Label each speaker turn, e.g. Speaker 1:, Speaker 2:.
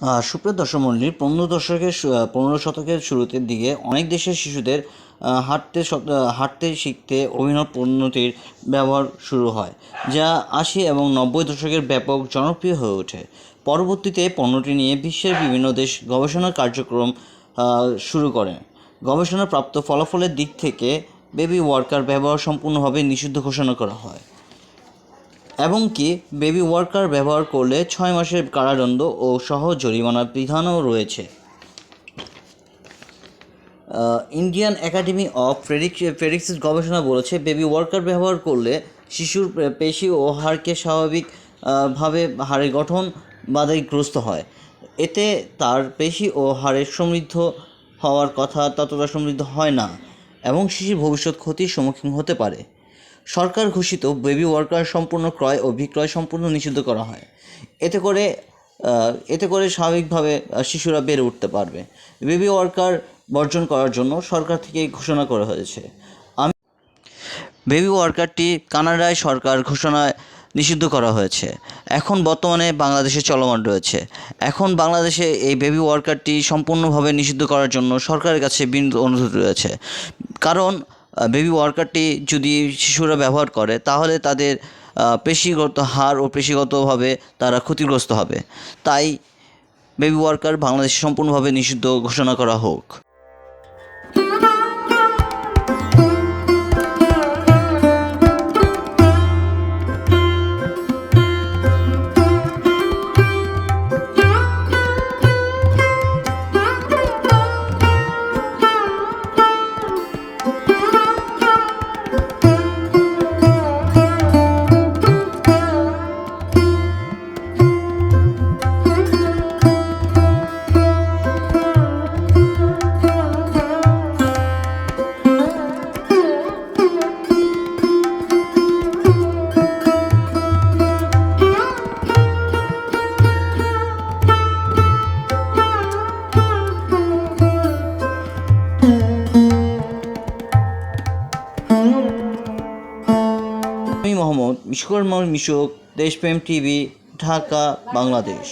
Speaker 1: সুপ্রিয় দর্শক মণ্ডলী পনেরো দশকের পনেরো শতকের শুরুতে দিকে অনেক দেশের শিশুদের হাঁটতে হাঁটতে শিখতে অভিনব পণ্যটির ব্যবহার শুরু হয়, যা আশি এবং নব্বই দশকের ব্যাপক জনপ্রিয় হয়ে ওঠে। পরবর্তীতে পণ্যটি নিয়ে বিশ্বের বিভিন্ন দেশ গবেষণা কার্যক্রম শুরু করে গবেষণা প্রাপ্ত ফলাফলের দিক থেকে বেবি ওয়ার্কার ব্যবহার সম্পূর্ণভাবে নিষিদ্ধ ঘোষণা করা হয়। এবং কি বেবি ওয়ার্কার ব্যবহার করলে ছয় মাসের কারাদণ্ড ও সহ জরিমানার বিধানও রয়েছে। ইন্ডিয়ান একাডেমি অফ ফ্রেডিক্স ফ্রেডিক্সের গবেষণা বলেছে, বেবি ওয়ার্কার ব্যবহার করলে শিশুর পেশি ও হাড়কে স্বাভাবিক ভাবে হাড়ের গঠন বাধাগ্রস্ত হয়। এতে তার পেশি ও হাড়ের সমৃদ্ধ হওয়ার কথা ততটা সমৃদ্ধ হয় না এবং শিশুর ভবিষ্যৎ ক্ষতির সম্মুখীন হতে পারে। সরকার ঘোষিত বেবি ওয়ার্কার সম্পূর্ণ ক্রয় ও বিক্রয় সম্পূর্ণ নিষিদ্ধ করা হয়। এতে করে এতে করে স্বাভাবিকভাবে শিশুরা বেড়ে উঠতে পারবে। বেবি ওয়ার্কার বর্জন করার জন্য সরকার থেকে ঘোষণা করা হয়েছে। আমি বেবি ওয়ার্কারটি কানাডায় সরকার ঘোষণায় নিষিদ্ধ করা হয়েছে। এখন বর্তমানে বাংলাদেশে চলমান রয়েছে। এখন বাংলাদেশে এই বেবি ওয়ার্কারটি সম্পূর্ণভাবে নিষিদ্ধ করার জন্য সরকারের কাছে বিনীত অনুরোধ রয়েছে। কারণ বেবি ওয়ার্কারটি যদি শিশুরা ব্যবহার করে, তাহলে তাদের পেশিগত হার ও পেশিগতভাবে তারা ক্ষতিগ্রস্ত হবে। তাই বেবি ওয়ার্কার বাংলাদেশে সম্পূর্ণভাবে নিষিদ্ধ ঘোষণা করা হোক। আমি মোহাম্মদ মিশকর মিশক দেশপ্রেম টিভি ঢাকা বাংলাদেশ।